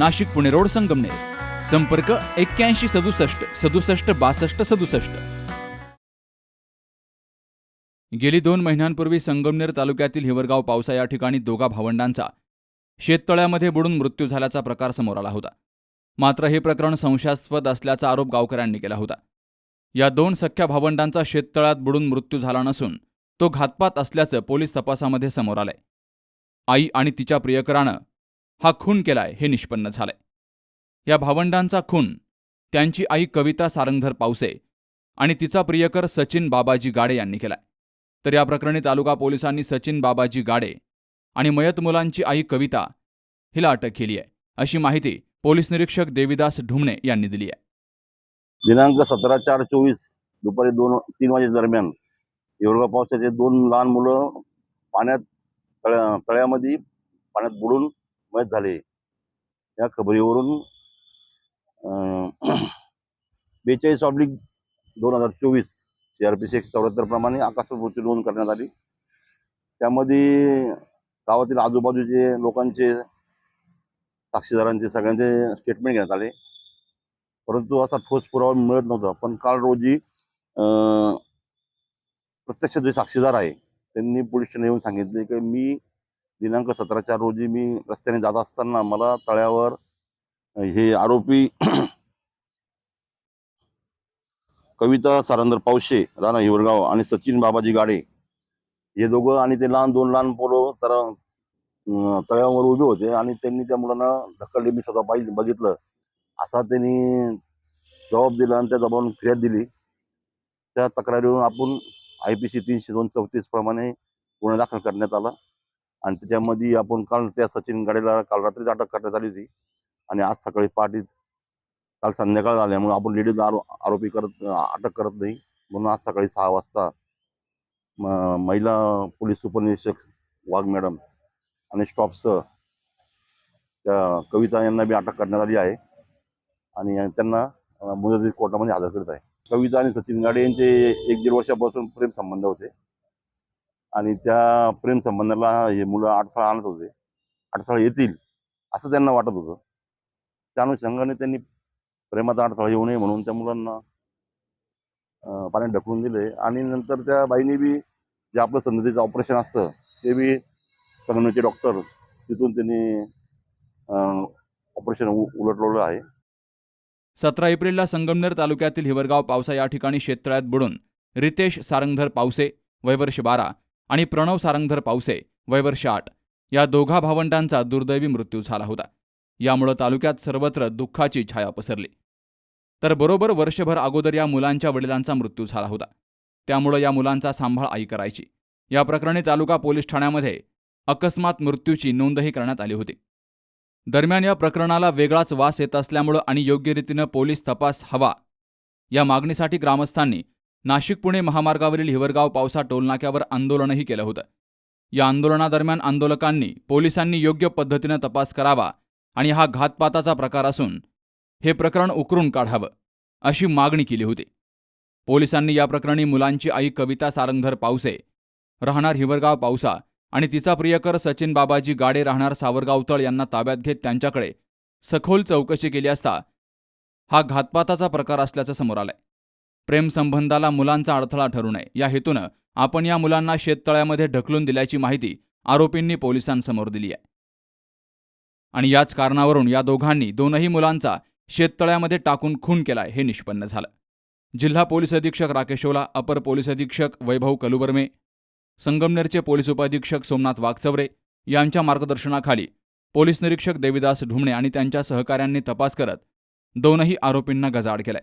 Nashik Pune road Sangamner. संपर्क एक्क्याऐंशी सदुसष्ट सदुसष्ट बासष्ट सदुसष्ट. गेली दोन महिन्यांपूर्वी संगमनेर तालुक्यातील हिवरगाव पावसा या ठिकाणी दोघा भावंडांचा शेततळ्यामध्ये बुडून मृत्यू झाल्याचा प्रकार समोर आला होता. मात्र हे प्रकरण संशयास्पद असल्याचा आरोप गावकऱ्यांनी केला होता. या दोन सख्या भावंडांचा शेततळ्यात बुडून मृत्यू झाला नसून तो घातपात असल्याचं पोलीस तपासामध्ये समोर आलंय. आई आणि तिच्या प्रियकरानं हा खून केलाय हे निष्पन्न झालंय. या भावंडांचा खून त्यांची आई कविता सारंगधर पावसे आणि तिचा प्रियकर सचिन बाबाजी गाडे यांनी केलाय. तर या प्रकरणी तालुका पोलिसांनी सचिन बाबाजी गाडे आणि मयत मुलांची आई कविता हिला अटक केली आहे. अशी माहिती पोलीस निरीक्षक देविदास ढुमणे यांनी दिली आहे. दिनांक सतरा चार चोवीस दुपारी दोन तीन वाजे दरम्यान येवरगाव पावसाचे दोन लहान मुलं पाण्यात तळ्या तळ्यामध्ये पाण्यात बुडून मत झाले. या खबरीवरून बेचाळीस ऑब्लिक दोन हजार चोवीस सी आर पी सी एकशे चौऱ्याहत्तर प्रमाणे मृत्यू नोंद करण्यात आली. त्यामध्ये गावातील आजूबाजूचे लोकांचे साक्षीदारांचे सगळ्यांचे स्टेटमेंट घेण्यात आले. परंतु असा ठोस पुरावा मिळत नव्हता. पण काल रोजी प्रत्यक्ष जे साक्षीदार आहे त्यांनी पोलीस स्टेशन येऊन सांगितले की मी दिनांक सतरा चार रोजी मी रस्त्याने जात असताना मला तळ्यावर हे आरोपी कविता सारंदर पावशे राणा हिवरगाव आणि सचिन बाबाजी गाडे हे दोघं आणि ते लहान दोन लहान पोरं तर तळ्यावर उभे होते आणि त्यांनी त्या मुलांना ढकलले. मी स्वतः पाहिजे बघितलं. असा त्यांनी जबाब दिला आणि त्या जबाबाने फिर्याद दिली. त्या तक्रारीवरून आपण आय पी सी तीनशे दोन चौतीस प्रमाणे गुन्हा दाखल करण्यात आला. आणि त्याच्यामध्ये आपण काल त्या सचिन गाडीला काल रात्रीच अटक करण्यात आली होती. आणि आज सकाळी पहाटे काल संध्याकाळ झाल्यामुळे आपण लेडीज आरो आरोपी करत अटक करत नाही. म्हणून आज सकाळी सहा वाजता म- महिला पोलीस उपनिरीक्षक वाघ मॅडम आणि स्टॉपसह त्या कविता यांना बी अटक करण्यात आली आहे. आणि त्यांना अं, मुदतीत कोर्टामध्ये हजर करत आहे. कविता आणि सचिन गाडे यांचे एक दीड वर्षापासून प्रेम संबंध होते. आणि त्या प्रेम संबंधाला हे मुलं अडथळा आणत होते. अडथळा येतील असं त्यांना वाटत होतं. त्या अनुषंगाने त्यांनी प्रेमाचा अडथळा येऊ नये म्हणून त्या मुलांना पाण्यात ढकलून दिले. आणि नंतर त्या बाईने बी जे आपलं संधीचं ऑपरेशन असतं ते बी संगणचे डॉक्टर तिथून त्यांनी ऑपरेशन उलटवलं आहे. सतरा एप्रिलला संगमनेर तालुक्यातील हिवरगाव पावसा या ठिकाणी शेततळ्यात बुडून रितेश सारंगधर पावसे वयवर्ष बारा आणि प्रणव सारंगधर पावसे वयवर्ष आठ. या दोघा भावंडांचा दुर्दैवी मृत्यू झाला होता. यामुळं तालुक्यात सर्वत्र दुःखाची छाया पसरली. तर बरोबर वर्षभर अगोदर या मुलांच्या वडिलांचा मृत्यू झाला होता. त्यामुळं या मुलांचा सांभाळ आई करायची. या प्रकरणी तालुका पोलीस ठाण्यामध्ये अकस्मात मृत्यूची नोंदही करण्यात आली होती. दरम्यान या प्रकरणाला वेगळाच वास येत असल्यामुळं आणि योग्य रीतीनं पोलीस तपास हवा या मागणीसाठी ग्रामस्थांनी नाशिक पुणे महामार्गावरील हिवरगाव पावसा टोलनाक्यावर आंदोलनही केलं होतं. या आंदोलनादरम्यान आंदोलकांनी पोलिसांनी योग्य पद्धतीनं तपास करावा आणि हा घातपाताचा प्रकार असून हे प्रकरण उकरून काढावं अशी मागणी केली होती. पोलिसांनी या प्रकरणी मुलांची आई कविता सारंगधर पावसे राहणार हिवरगाव पावसा आणि तिचा प्रियकर सचिन बाबाजी गाडे राहणार सावरगाव तळ यांना ताब्यात घेत त्यांच्याकडे सखोल चौकशी केली असता हा घातपाताचा प्रकार असल्याचं समोर आलंय. प्रेमसंबंधाला मुलांचा अडथळा ठरू नये. या हेतूनं आपण या मुलांना शेततळ्यामध्ये ढकलून दिल्याची माहिती आरोपींनी पोलिसांसमोर दिली आहे. आणि याच कारणावरून या दोघांनी दोनही मुलांचा शेततळ्यामध्ये टाकून खून केलाय हे निष्पन्न झालं. जिल्हा पोलीस अधीक्षक राकेशोला अपर पोलीस अधीक्षक वैभव कलुबर्मे संगमनेरचे पोलीस उपाधीक्षक सोमनाथ वाघचवरे यांच्या मार्गदर्शनाखाली पोलीस निरीक्षक देविदास ढुमणे आणि त्यांच्या सहकाऱ्यांनी तपास करत दोनही आरोपींना गजाआड केलाय.